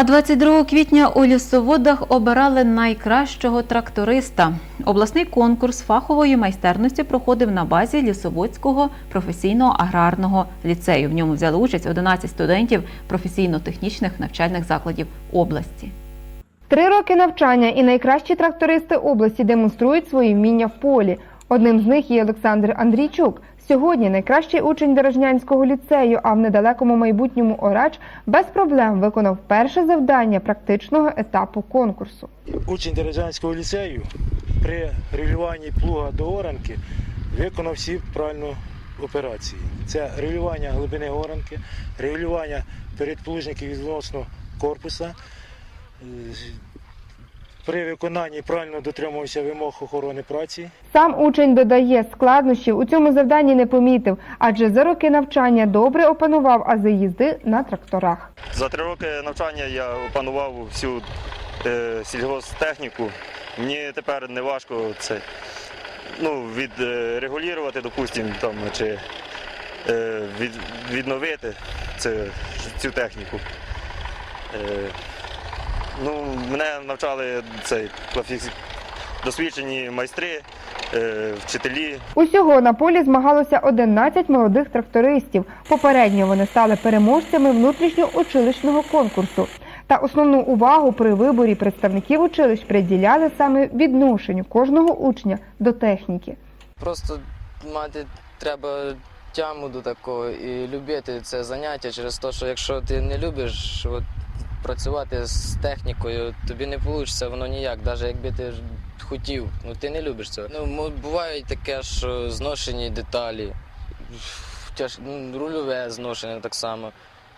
А 22 квітня у лісоводах обирали найкращого тракториста. Обласний конкурс фахової майстерності проходив на базі Лісоводського професійного аграрного ліцею. В ньому взяли участь 11 студентів професійно-технічних навчальних закладів області. Три роки навчання і найкращі трактористи області демонструють свої вміння в полі. Одним з них є Олександр Андрійчук. Сьогодні найкращий учень Дорожнянського ліцею, а в недалекому майбутньому Орач без проблем виконав перше завдання практичного етапу конкурсу. Учень Дережанського ліцею при регулюванні плуга до оранки виконав всі правильні операції. Це регулювання глибини оранки, регулювання передплужників відносно корпуса. Е, При виконанні правильно дотримувався вимог охорони праці. Сам учень додає, складнощів у цьому завданні не помітив, адже за роки навчання добре опанував ази їзди на тракторах. За три роки навчання я опанував всю е, сільгосптехніку. Мені тепер не важко це ну, відрегулювати, допустимо, там, чи е, від, відновити це, цю техніку. Е, ну, мене навчали цей, професі- досвідчені майстри, е, вчителі. Усього на полі змагалося 11 молодих трактористів. Попередньо вони стали переможцями внутрішньоучилищного конкурсу. Та основну увагу при виборі представників училищ приділяли саме відношенню кожного учня до техніки. Просто мати треба тяму до такого і любити це заняття через те, що якщо ти не любиш от, працювати з технікою, тобі не вийде воно ніяк, навіть якби ти хотів, ну ти не любиш цього. Ну, буває таке, що зношені деталі, тяж, ну, рульове зношення так само.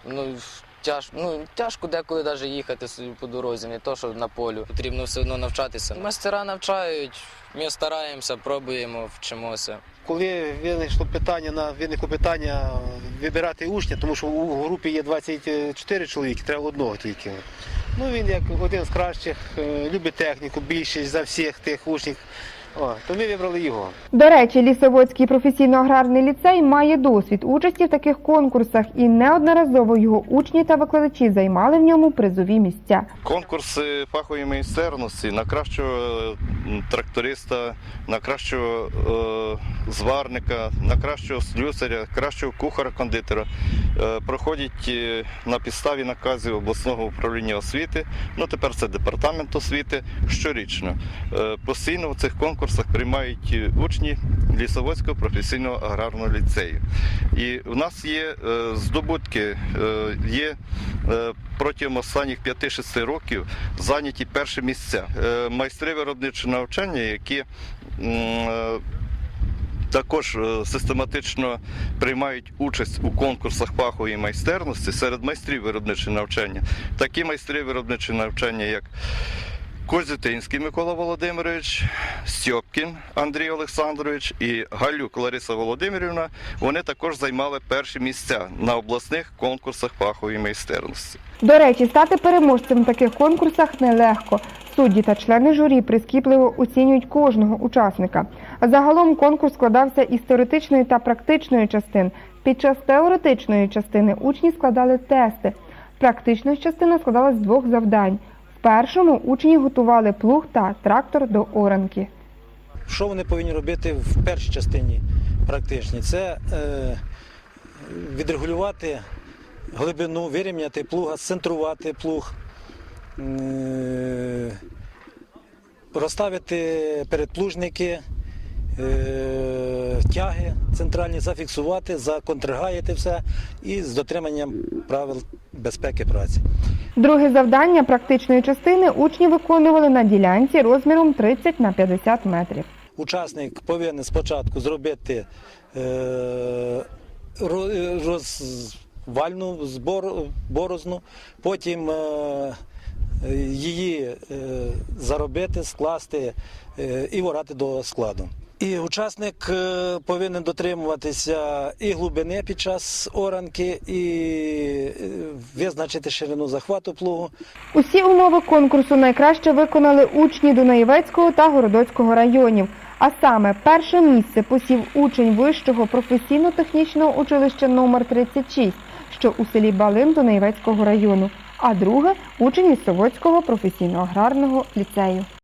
Ну, тяж, ну, тяжко деколи навіть їхати собі по дорозі, не то, що на полю. Потрібно все одно навчатися. Майстера навчають, ми стараємося, пробуємо, вчимося. Коли виникло питання на виникло питання вибирати учня, тому що у групі є 24 чоловіки, треба одного тільки. Ну він як один з кращих, е, любить техніку більшість за всіх тих учнів. О, то ми вибрали його. До речі, Лісоводський професійно-аграрний ліцей має досвід участі в таких конкурсах, і неодноразово його учні та викладачі займали в ньому призові місця. Конкурси фахової майстерності на кращого тракториста, на кращого е, зварника, на кращого слюсаря, кращого кухара-кондитера проходять е, на підставі наказів обласного управління освіти. Ну тепер це департамент освіти щорічно. Е, постійно в цих конкурсах приймають е, учні Лісоводського професійного аграрного ліцею. І в нас є е, здобутки, е, є е, протягом останніх 5-6 років зайняті перші місця. Е, Майстри виробничого навчання, які е, також е, систематично приймають участь у конкурсах фахової майстерності серед майстрів виробничого навчання. Такі майстри виробничого навчання, як Козютинський Микола Володимирович, Стьопкін Андрій Олександрович і Галюк Лариса Володимирівна, вони також займали перші місця на обласних конкурсах фахової майстерності. До речі, стати переможцем в таких конкурсах нелегко. Судді та члени журі прискіпливо оцінюють кожного учасника. Загалом конкурс складався із теоретичної та практичної частин. Під час теоретичної частини учні складали тести. Практична частина складалась з двох завдань. В першому учні готували плуг та трактор до оранки. Що вони повинні робити в першій частині практичній? Це е, відрегулювати глибину, вирівняти плуга, центрувати плуг, розставити передплужники, е, тяги центральні, зафіксувати, законтргаяти все і з дотриманням правил безпеки праці. Друге завдання практичної частини учні виконували на ділянці розміром 30 на 50 метрів. Учасник повинен спочатку зробити е, е, розвальну збор, борозну, потім е, е, її е, заробити, скласти е, і ворати до складу. І учасник е, повинен дотримуватися і глибини під час оранки, і визначити ширину захвату плугу. Усі умови конкурсу найкраще виконали учні Дунаєвецького та Городоцького районів. А саме перше місце посів учень вищого професійно-технічного училища номер 36 що у селі Балин Дунаєвецького району. А друге учень із професійно-аграрного ліцею.